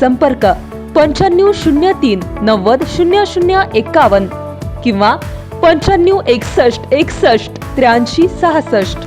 संपर्क पंच्याण्णव शून्य तीन नव्वद शून्य शून्य एकावन्न किंवा पंच्याण्णव एकसष्ट एकसष्ट त्र्याऐंशी सहासष्ट.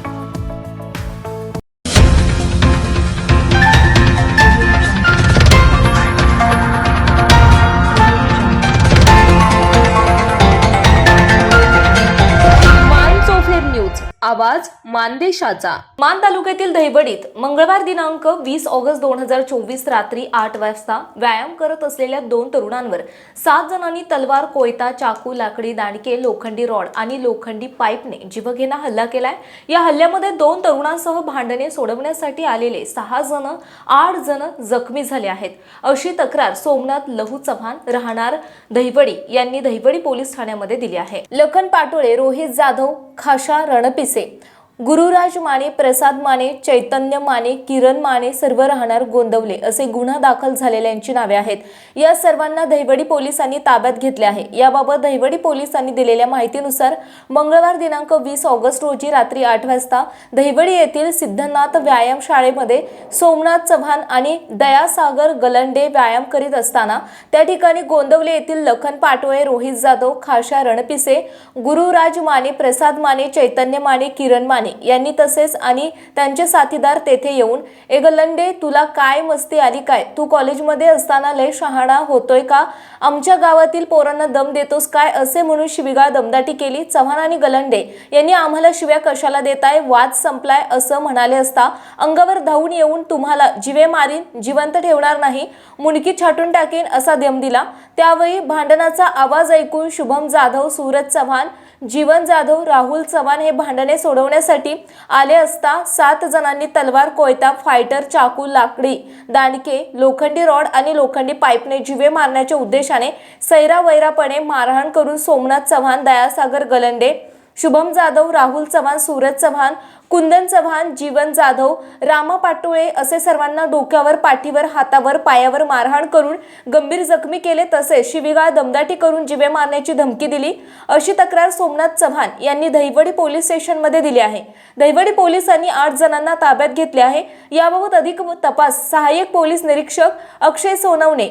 आवाज मानदेशाचा. मान तालुक्यातील दहिवडीत मंगळवार दिनांक वीस ऑगस्ट दोन हजार चोवीस रात्री आठ वाजता व्यायाम करत असलेल्या दोन तरुणांवर सात जणांनी तलवार कोयता चाकू लाकडी दांडके लोखंडी रॉड आणि लोखंडी पाईपने जीवघेणा हल्ला केलाय. या हल्ल्यामध्ये दोन तरुणांसह भांडणे सोडवण्यासाठी आलेले सहा जण आठ जण जखमी झाले आहेत. अशी तक्रार सोमनाथ लहू चव्हाण राहणार दहिवडी यांनी दहिवडी पोलीस ठाण्यामध्ये दिली आहे. लखन पाटोळे रोहित जाधव खाशा रणपिसे. गुरुराज माने प्रसाद माने चैतन्य माने किरण माने सर्व राहणार गोंदवले असे गुन्हा दाखल झालेल्यांची नावे आहेत. या सर्वांना दहिवडी पोलिसांनी ताब्यात घेतले आहे. याबाबत दहिवडी पोलिसांनी दिलेल्या माहितीनुसार मंगळवार दिनांक वीस ऑगस्ट रोजी रात्री आठ वाजता दहिवडी येथील सिद्धनाथ व्यायाम शाळेमध्ये सोमनाथ चव्हाण आणि दयासागर गलंडे व्यायाम करीत असताना त्या ठिकाणी गोंदवले येथील लखन पाटोळे रोहित जाधव खाशा रणपिसे गुरुराज माने प्रसाद माने चैतन्य माने किरण माने यांनी तसेच आणि त्यांचे साथीदार तेथे येऊन ए गलंडे तुला काय मस्ती आली काय? तू कॉलेजमध्ये असताना लय शहाणा होतोय का? आमच्या गावातील पोरांना दम देतोस काय? असे म्हणून शिविगाळ दमदाटी केली चव्हाण आणि गलंडे. यांनी आम्हाला शिव्या कशाला देताय? वाद संपलाय असं म्हणाले असता अंगावर धावून येऊन तुम्हाला जिवे मारीन जिवंत ठेवणार नाही मुंडकी छाटून टाकेन असा दम दिला. त्यावेळी भांडणाचा आवाज ऐकून शुभम जाधव सूरज चव्हाण जीवन जाधव राहुल चव्हाण हे भांडणे सोडवण्यासाठी आले असता सात जणांनी तलवार कोयता फायटर चाकू लाकडी दांडके लोखंडी रॉड आणि लोखंडी पाईपने जिवे मारण्याच्या उद्देशाने सैरावैरापणे मारहाण करून सोमनाथ चव्हाण दयासागर गलंडे शुभम जाधव राहुल चव्हाण सूरज चव्हाण कुंदन चव्हाण जीवन जाधव रामा पाटोळे असे सर्वांना डोक्यावर पाठीवर हातावर पायावर मारहाण करून गंभीर जखमी केले तसेच शिवीगाळ दमदाटी करून जिवे मारण्याची धमकी दिली. अशी तक्रार सोमनाथ चव्हाण यांनी दहिवडी पोलीस स्टेशनमध्ये दिली आहे. दहिवडी पोलिसांनी आठ जणांना ताब्यात घेतले आहे. याबाबत अधिक तपास सहाय्यक पोलीस निरीक्षक अक्षय सोनवणे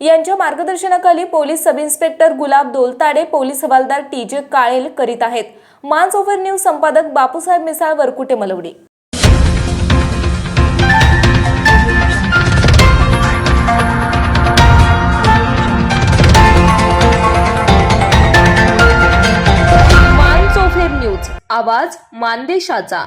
यांच्या मार्गदर्शनाखाली police sub inspector Gulab Doltade police हवालदार टी जे काळेल करीत आहेत. मान्स ओव्हर न्यूज संपादक बापूसाहेब मिसाळ वरकुटे मलवडी. न्यूज आवाज मानदेशाचा.